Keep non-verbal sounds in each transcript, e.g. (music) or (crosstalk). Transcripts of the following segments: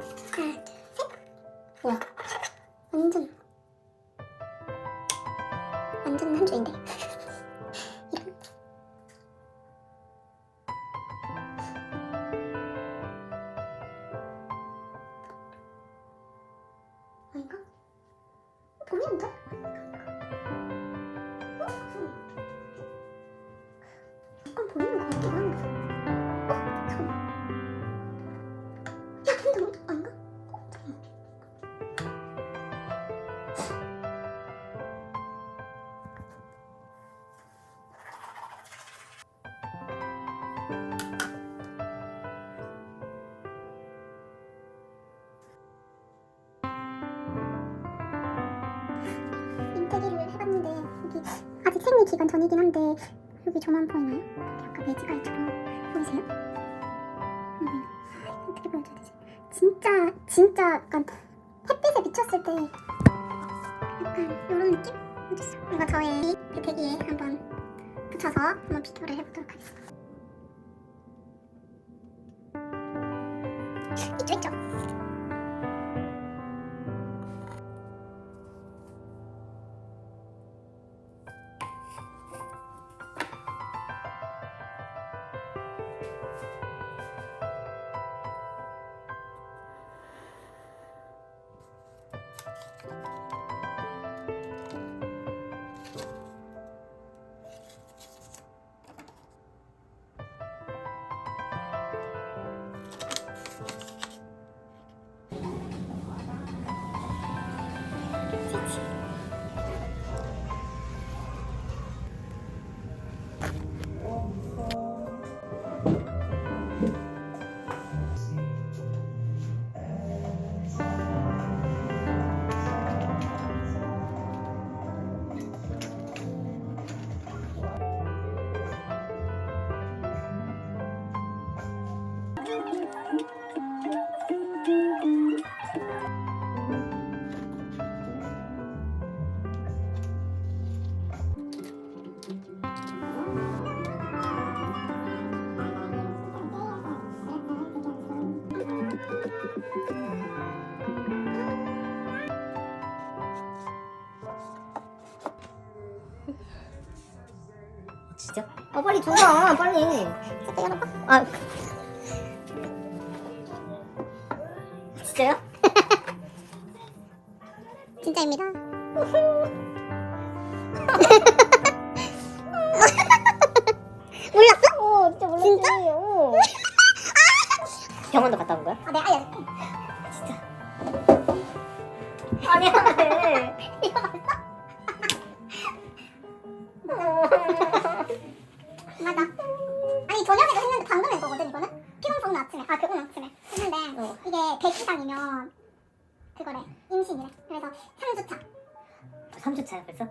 하나, 둘, 셋. 뭐야? 완전 완전 한 주인데. 생리 기간 전이긴 한데 여기 저만 보이나요? 아까 매지가이처럼 보이세요? 어떻게 보여줘야 되지? 진짜 진짜 약간 햇빛에 비쳤을 때 약간 이런 느낌? 이거 저의 그 대기에 한번 붙여서 한번 비교를 해보도록 하겠습니다. 있죠 있죠. 진짜? 아 빨리 줘봐 빨리 잠깐 열어봐. 아 진짜요? (laughs) 진짜입니다. (laughs) 몰랐어? 어 진짜 몰랐지 진짜? 어. (laughs) 병원도 갔다 온 거야? 아, 내 임신이래. 그래서 3주차. 3주차야 벌써?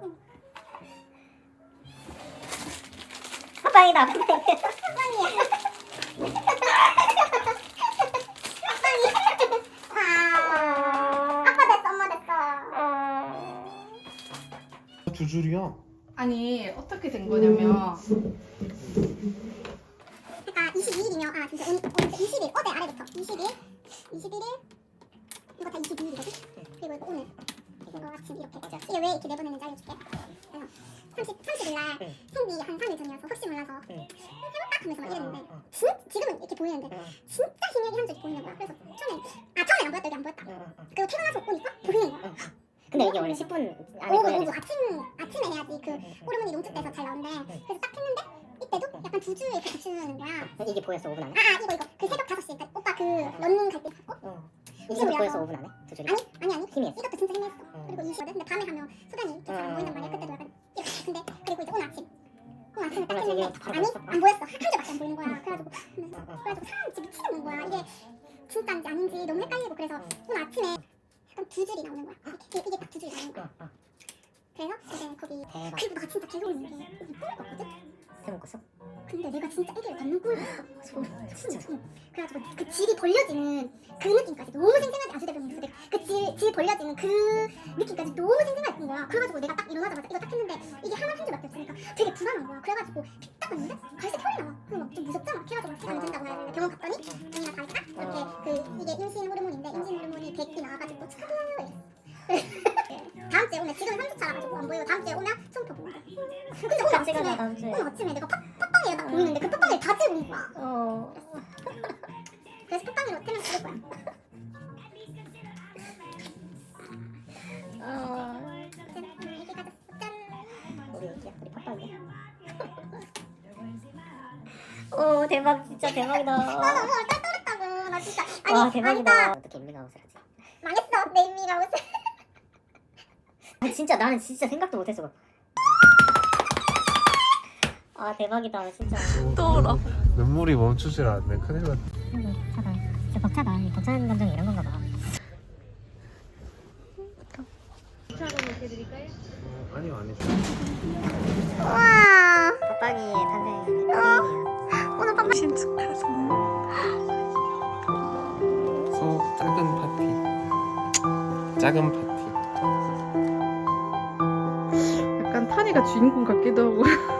합방이다 합방이다 아, 아빠 됐어, 엄마 됐어. 두 줄이야. 아니 어떻게 된 거냐면 그러니까 22일이면 아 진짜 오늘 오늘 20일 어제 아래부터 20일 21일 이거 다 22일이거든 그리고 이거 오늘 이거 아침 이렇게 이게 왜 이렇게 내보냈는지 알려줄게. 그래서 30, 30일 날 응. 생리 한 3일 전이어서 혹시 몰라서 응. 해볼까 하면서 막 이랬는데. 진, 지금은 이렇게 보이는데 응. 진짜 흰약이 한 줄이 보이는 거야. 그래서 처음에 아 처음엔 안 보였다 여기 안 보였다. 그리고 퇴근해서 보니까 보이는 거야. 근데 이게 원래 10분 안에 오고 돼. 아침 아침에 해야지 그 호르몬이 농축돼서 잘 나온대 그래서 딱 했는데 이때도 약간 두줄 이렇게 붙이는 거야. 이게 보였어 5분 안에? 아, 아 이거 이거. 그 새벽 5시 그러니까 오빠 그 런닝 갈때 갔고 어 이게 보였어 5분 안에? 두 줄이? 아니 아니 아니 희미했어 이것도 진짜 힘들었어 음. 그리고 이 시거든 근데 밤에 하면 소변이 좀 잘 안 보인단 말이야 그때도 약간 이렇게 근데 그리고 이제 오늘 아침 오늘 아침에 딱 했는데 아니? 안 보였어 한 줄밖에 안 보이는 거야 그래가지고 하면서 어, 어. 그래가지고 사람 진짜 미치겠는 거야 이게 진짜인지 아닌지 너무 헷갈리고 그래서 음. 오늘 아침에 약간 두 줄이 나오는 거야 이게 이게 딱 두 줄이 나오는 거야. 그래서 이제 거기 대박 그리고 나 진짜 계속 있는 게 이게 뿔 거거든 세번 껐어? 근데 내가 진짜 애기를 낳는 꼴 진짜. 그래가지고 그 질이 벌려지는 그 느낌까지 너무 생생하게 아주 대변 모습에 그질 질 벌려지는 그 느낌까지 너무 생생하게 본 거야. 그래가지고 내가 딱 일어나자마자 이거 딱 했는데 이게 하나 한 줄밖에 없으니까 되게 불안한 거야. 그래가지고 딱 봤는데 갈색 혈이 나와. 그래서 막좀 무섭잖아. 그래가지고 시간이 된다고 해서 병원 갔더니 아니나 다를까 이렇게 그 이게 임신 호르몬인데 임신 어차피 나와가지고 축하해요. 다음 주에 오면 지금 3주 차라가지고 안 보이고 다음 주에 오면 처음부터 보는데. 근데 오늘 아침에. 오늘 아침에 내가 팟, 그 팟빵을 다 찍은 거야. 어. 그래서 팟빵으로 태명 찍을 거야. 어. 짠, 애기 가졌어. 짠. 우리 애기야. 우리 팟빵이야. 오 대박 진짜 대박이다. 아 너무 얼떨떨했다고. 나 진짜 아니 와 대박이다. 아니다. 어떻게 인미가 옷을 하지? 망했어 내 인미가 옷을. 아 진짜 나는 진짜 생각도 못했어. 아 대박이다 진짜. 또 울어. 눈물이 멈추질 않네. 큰일 났다. 벅차다. 진짜 벅차다. 이 벅차는 감정이 이런 건가 봐. 아니요, 아니죠. 우와. 팟빵이의 탄생의 일이야. 오늘 팟빵 신축해서. 소 작은 파티. 작은 파티. 약간 탄이가 주인공 같기도 하고.